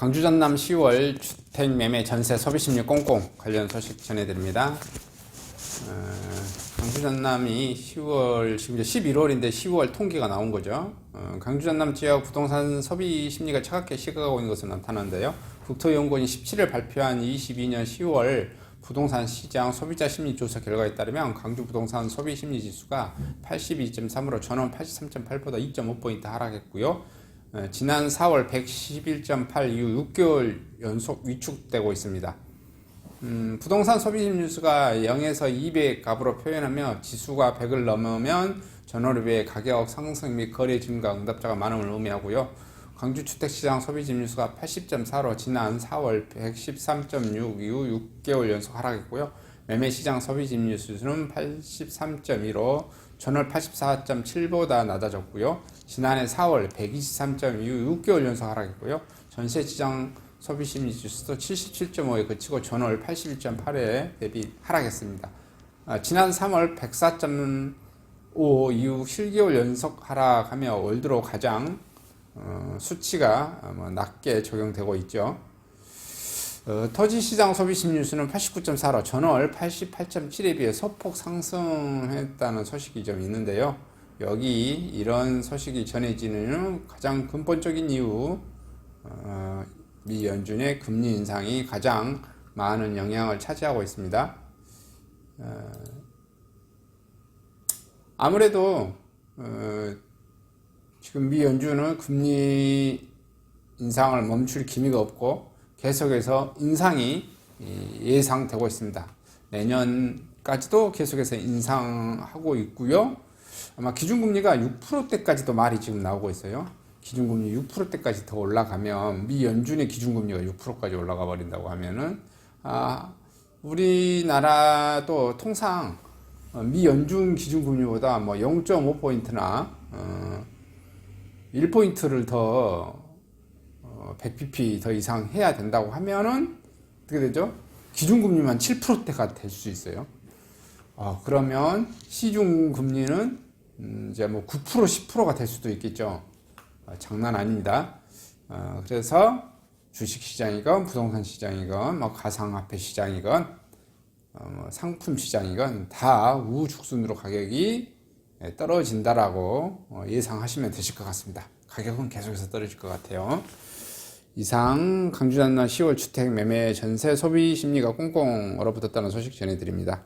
광주 전남 10월 주택 매매 전세 소비 심리 꽁꽁 관련 소식 전해드립니다. 어, 광주 전남이 10월 지금 이제 11월인데 10월 통계가 나온 거죠. 어, 광주 전남 지역 부동산 소비 심리가 차갑게 식어가고 있는 것으로 나타나는데요. 국토연구원이 17일 발표한 22년 10월 부동산 시장 소비자 심리 조사 결과에 따르면 광주 부동산 소비 심리 지수가 82.3으로 전원 83.8보다 2.5포인트 하락했고요. 어, 지난 4월 111.8 이후 6개월 연속 위축되고 있습니다. 음, 부동산 소비 심리수가 0에서 200 값으로 표현하며 지수가 100을 넘으면 전월입의 가격 상승 및 거래 증가 응답자가 많음을 의미하고요. 광주 주택시장 소비 심리수가 80.4로 지난 4월 113.6 이후 6개월 연속 하락했고요. 매매시장 소비 심리수는 83.2로 전월 84.7보다 낮아졌고요. 지난해 4월 123.2 이후 6개월 연속 하락했고요. 전세시장 소비심리 지수도 77.5에 그치고 전월 81.8에 대비 하락했습니다. 아, 지난 3월 104.5 이후 7개월 연속 하락하며 올 들어 가장 어, 수치가 뭐 낮게 적용되고 있죠. 어, 토지시장 소비심리수는 89.4로 전월 88.7에 비해 소폭 상승했다는 소식이 좀 있는데요. 여기 이런 소식이 전해지는 가장 근본적인 이유, 어, 미 연준의 금리 인상이 가장 많은 영향을 차지하고 있습니다. 어, 아무래도 어, 지금 미 연준은 금리 인상을 멈출 기미가 없고 계속해서 인상이 예상되고 있습니다. 내년까지도 계속해서 인상하고 있고요. 아마 기준금리가 6%대까지도 말이 지금 나오고 있어요. 기준금리 6%대까지 더 올라가면 미 연준의 기준금리가 6%까지 올라가 버린다고 하면은 아 우리나라도 통상 미 연준 기준금리보다 뭐 0.5포인트나 어 1포인트를 더 어, 100bp 더 이상 해야 된다고 하면은 어떻게 되죠? 기준금리만 7%대가 될 수 있어요. 어, 그러면 시중 금리는 음, 이제 뭐 9% 10%가 될 수도 있겠죠. 어, 장난 아닙니다. 어, 그래서 주식 시장이건 부동산 시장이건 뭐 가상화폐 시장이건 어, 뭐 상품 시장이건 다 우후죽순으로 가격이 예, 떨어진다라고 어, 예상하시면 되실 것 같습니다. 가격은 계속해서 떨어질 것 같아요. 이상 강주 전남 10월 주택 매매 전세 소비 심리가 꽁꽁 얼어붙었다는 소식 전해드립니다.